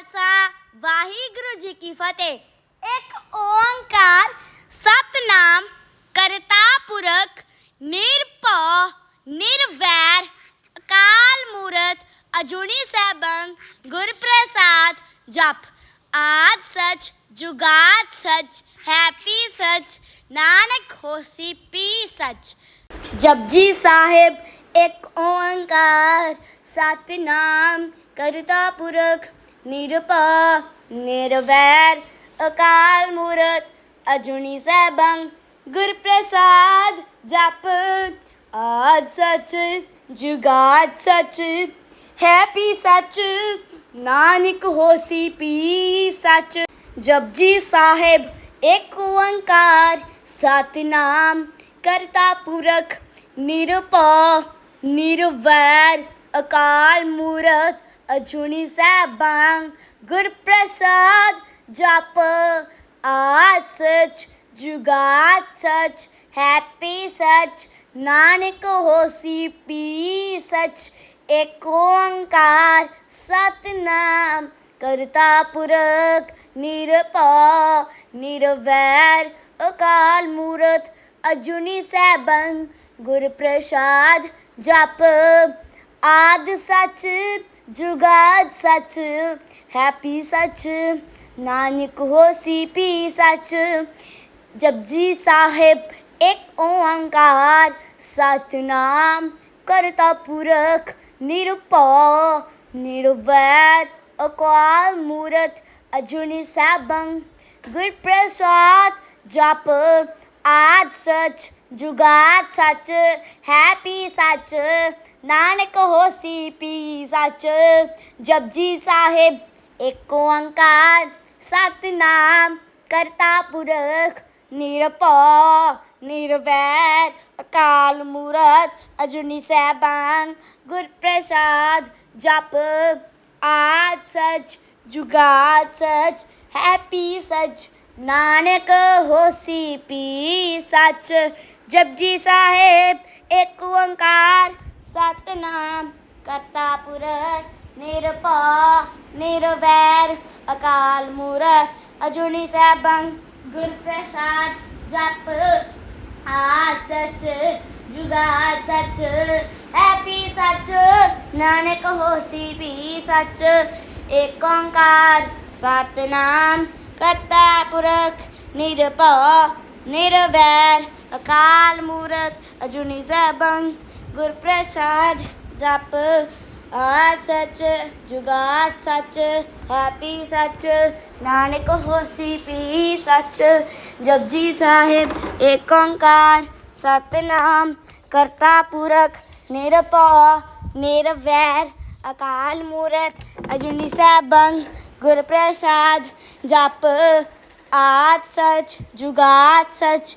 ਖਾਲਸਾ ਵਾਹਿਗੁਰੂ ਜੀ ਕੀ ਫਤਿਹ ਇੱਕ ਓੰਕਾਰ ਸਤਨਾਮ ਕਰਤਾ ਪੁਰਖ ਨਿਰਭਉ ਨਿਰਵੈਰ ਅਕਾਲ ਮੂਰਤ ਅਜੂਨੀ ਸੈਭੰ ਗੁਰ ਪ੍ਰਸਾਦ ਜਪ ਆਦ ਸਚ ਜੁਗਾਦ ਸਚ ਹੈਪੀ ਸਚ ਨਾਨਕ ਹੋਸੀ ਪੀ ਸਚ ਜਪਜੀ ਸਾਹਿਬ ਇੱਕ ਓੰਕਾਰ ਸਤਨਾਮ निरुप, निर्वैर, अकाल मूरत, अजुनी सैभंग गुर प्रसाद जप। आज सच, जुगाद सच है पी सच, नानक होसी पी सच। जपजी साहेब एक ओंकार, सतनाम करता पुरख, निरुप, निर्वैर, अकाल मूरत अजूनी साबांग गुरप्रसाद जाप। आज सच जुगा सच, हैप्पी सच, नानक होसी पी सच। एक ओंकार सतनाम, करता पुरक निरपा, निरवैर अकाल मूरत। अजूनी साहबंग गुर प्रसाद जप। आद सच जुगाद सच, हैप्पी सच, नानक हो सी पी सच जपजी साहेब एक ओंकार, सतनाम करता पुरख, निरुपा, निर्वैर, अकाल मूरत, अजुनी साहब गुर प्रसाद जाप आद सच जुगाद सच है पी सच, नानक होसी पी सच। जपजी साहेब एक ओंकार सतनाम करता पुरख, निरप, निर्वैर, अकाल मूरत, अजुनी साहबान गुर प्रसाद जप। आज सच जुगाद सच हैपी सच, नानक होसी पी सच। जपजी साहेब एक ओंकार सतनाम करता पुरत निरपा, निरवैर, अकाल मूर अजुनी सैभंग गुर प्रसाद जप आज सच जुगा सच, हैप्पी सच, नानक होसी भी सच। एक ओंकार सतनाम करता पुरख, निरपा, निरवैर ਅਕਾਲ ਮੂਰਤ ਅਜੂਨੀ ਸੈਭੰ ਗੁਰ ਪ੍ਰਸਾਦ ਜਪ ਆਦ ਸਚ ਜੁਗਾਦ ਸਚ ਹੈਪੀ ਸਚ ਨਾਨਕ ਹੋਸੀ ਪੀ ਸਚ ਜਪਜੀ ਸਾਹਿਬ ਏਕ ਓੰਕਾਰ ਸਤਨਾਮ ਕਰਤਾ ਪੁਰਖ ਨਿਰਭਉ ਨਿਰਵੈਰ ਅਕਾਲ ਮੂਰਤ ਅਜੂਨੀ ਸੈਭੰ ਗੁਰ ਪ੍ਰਸਾਦ ਜਪ ਆਦ ਸਚ ਜੁਗਾਦ ਸਚ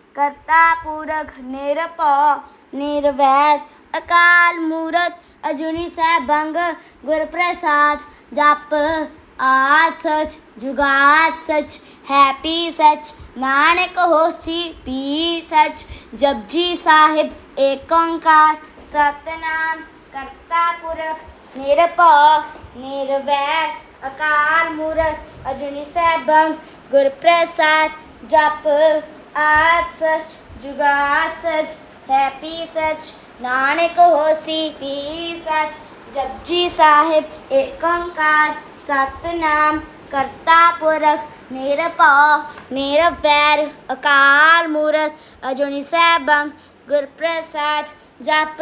ਕਰਤਾ ਪੁਰਖ ਨਿਰਭਉ ਨਿਰਵੈਰ, ਅਕਾਲ ਮੂਰਤ, ਅਜੂਨੀ ਸੈਭੰ ਗੁਰ ਪ੍ਰਸਾਦ ਜਪ, ਆਦ ਸਚ, ਜੁਗਾਦ ਸਚ, ਹੈਪੀ ਸਚ, ਨਾਨਕ ਹੋਸੀ ਪੀ ਸਚ, ਜਪਜੀ ਸਾਹਿਬ ਏਕ ਓੰਕਾਰ ਸਤਨਾਮ, ਕਰਤਾ ਪੁਰਖ ਨਿਰਭਉ ਨਿਰਵੈਰ, ਅਕਾਲ ਮੂਰਤ, ਅਜੂਨੀ ਸੈਭੰ ਗੁਰ ਪ੍ਰਸਾਦ ਜਪ आज सच जुगा सच हैप्पी सच, नानक हो सी पी सच जपजी साहिब एक ओंकार सतनाम, करता पुरख, निरपौ, निरवैर, अकाल मूर्त, अजुनि सैभंग गुर प्रसाद जप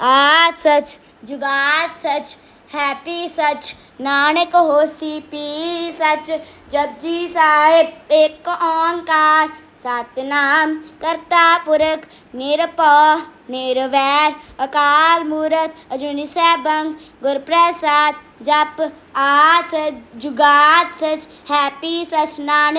आज सच जुगाद सच हैप्पी सच, नानक हो सी पी सच जपजी साहिब एक ओंकार सतनाम करता पुरख, निरपौ, निरवैर, अकाल मूरत, अजुनि सैभंग, गुरप्रसाद, जप आज सच जुगाद सच हैप्पी सच नानक।